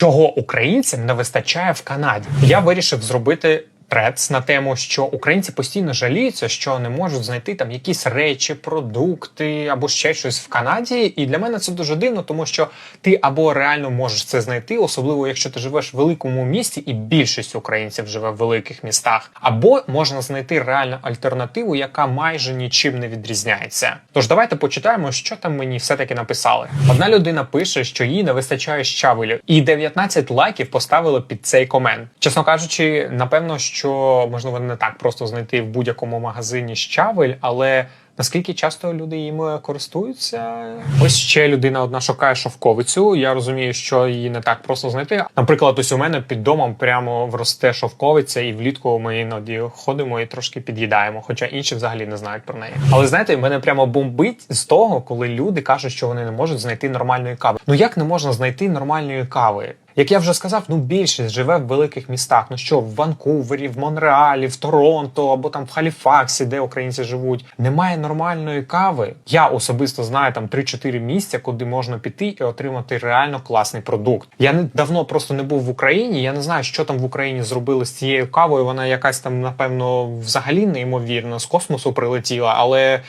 Чого українцям не вистачає в Канаді? Я вирішив зробити. Трец на тему, що українці постійно жаліються, що не можуть знайти там якісь речі, продукти або ще щось в Канаді. І для мене це дуже дивно, тому що ти або реально можеш це знайти, особливо якщо ти живеш в великому місті, і більшість українців живе в великих містах, або можна знайти реальну альтернативу, яка майже нічим не відрізняється. Тож давайте почитаємо, що там мені все-таки написали. Одна людина пише, що їй не вистачає щавелю, і 19 лайків поставили під цей комент. Чесно кажучи, напевно, що можливо не так просто знайти в будь-якому магазині щавель, але. Наскільки часто люди їм користуються? Ось ще людина одна шукає шовковицю. Я розумію, що її не так просто знайти. Наприклад, ось у мене під домом прямо вросте шовковиця, і влітку ми іноді ходимо і трошки під'їдаємо, хоча інші взагалі не знають про неї. Але знаєте, мене прямо бомбить з того, коли люди кажуть, що вони не можуть знайти нормальної кави. Ну як не можна знайти нормальної кави? Як я вже сказав, ну більшість живе в великих містах. Ну що в Ванкувері, в Монреалі, в Торонто або там в Халіфаксі, де українці живуть, немає нормальної кави. Я особисто знаю там 3-4 місця, куди можна піти і отримати реально класний продукт. Я не давно просто не був в Україні. Я не знаю, що там в Україні зробили з цією кавою. Вона якась там, напевно, взагалі неймовірна з космосу прилетіла. Але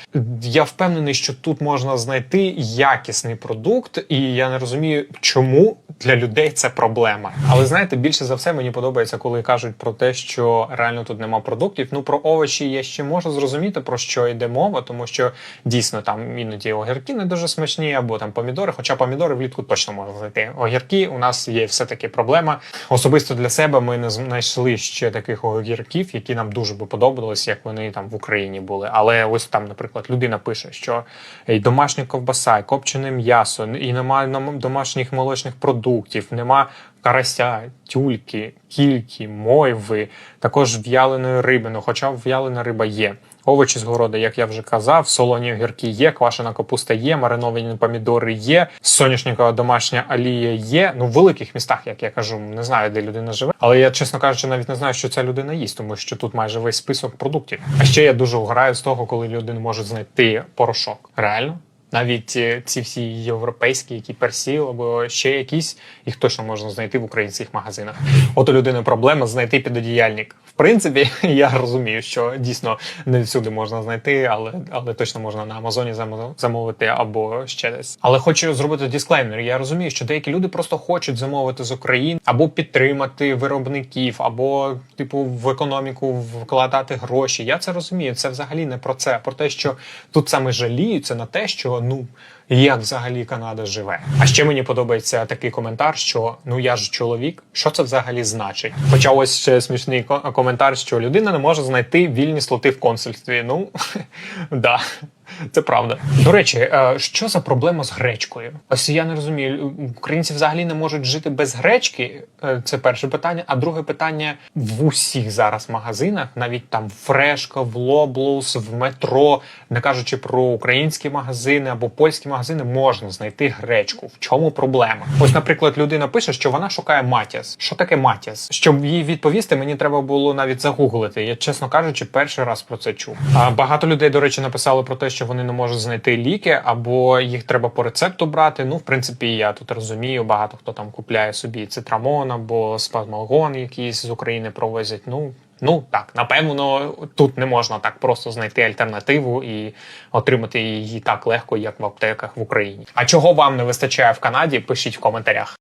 я впевнений, що тут можна знайти якісний продукт, і я не розумію, чому для людей це проблема. Але знаєте, більше за все мені подобається, коли кажуть про те, що реально тут нема продуктів. Ну про овочі я ще можу зрозуміти про що йде мова, тому що дійсно там іноді огірки не дуже смачні, або там помідори. Хоча помідори влітку точно можна знайти. Огірки у нас є все таки проблема. Особисто для себе ми не знайшли ще таких огірків, які нам дуже би подобались, як вони там в Україні були. Але ось там, наприклад, людина пише, що і домашня ковбаса, і копчене м'ясо, і немає домашніх молочних продуктів, нема карася, тюльки, кільки, мойви, також в'яленої риби. Ну, хоча в'ялена риба є. Овочі з городу, як я вже казав, солоні огірки є, квашена капуста є, мариновані помідори є, соняшникова домашня олія є. Ну, в великих містах, як я кажу, не знаю, де людина живе. Але я, чесно кажучи, навіть не знаю, що ця людина їсть, тому що тут майже весь список продуктів. А ще я дуже граю з того, коли людина може знайти порошок. Реально. Навіть е, ці всі європейські, які персіл або ще якісь, їх точно можна знайти в українських магазинах. От у людини проблема знайти підодіяльник. В принципі, я розумію, що дійсно не всюди можна знайти, але, але точно можна на Амазоні замо- замовити або ще десь. Але хочу зробити дисклеймер. Я розумію, що деякі люди просто хочуть замовити з України або підтримати виробників, або типу в економіку вкладати гроші. Я це розумію. Це взагалі не про це, а про те, що тут саме жаліються на те, що ну як взагалі Канада живе. А ще мені подобається такий коментар, що ну я ж чоловік, що це взагалі значить? Хоча ось ще смішний ко- коментар, що людина не може знайти вільні слоти в консульстві. Ну да. Це правда. До речі, е, що за проблема з гречкою? Ось я не розумію. Українці взагалі не можуть жити без гречки. Е, Це перше питання. А друге питання в усіх зараз магазинах, навіть там Фрешка, в Лоблус, в метро, не кажучи про українські магазини або польські магазини, можна знайти гречку. В чому проблема? Ось, наприклад, людина пише, що вона шукає матіс. Що таке матіс? Щоб їй відповісти, мені треба було навіть загуглити. Я, чесно кажучи, перший раз про це чув. А багато людей, до речі, написали про те, що вони не можуть знайти ліки, або їх треба по рецепту брати. Ну, в принципі, я тут розумію. Багато хто там купляє собі цитрамон або спазмалгон, якийсь з України провозять. Ну. Ну так, напевно, тут не можна так просто знайти альтернативу і отримати її так легко, як в аптеках в Україні. А чого вам не вистачає в Канаді? Пишіть в коментарях.